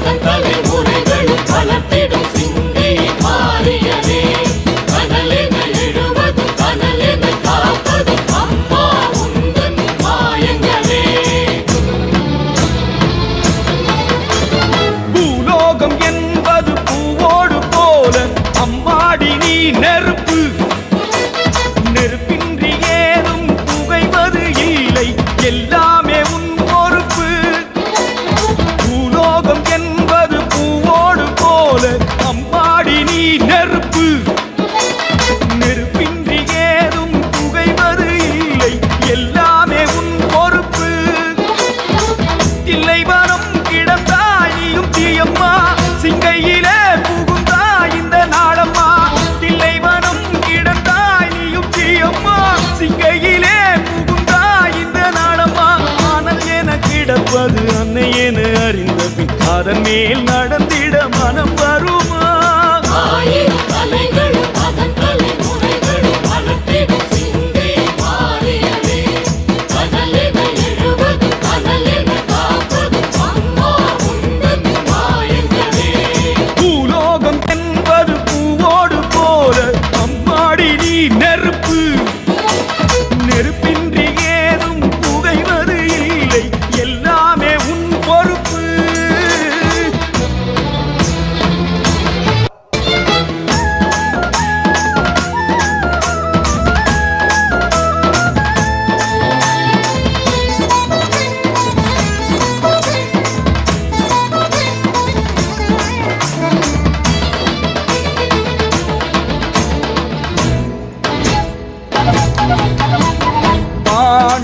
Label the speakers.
Speaker 1: முறைகளும் அதன்
Speaker 2: சிங்கையிலே புகுந்தா இந்த நாளம்மா மனம் என கிடப்பது அன்னை என அறிந்த பின் அதன் மேல் நடந்திட மனம் வருமா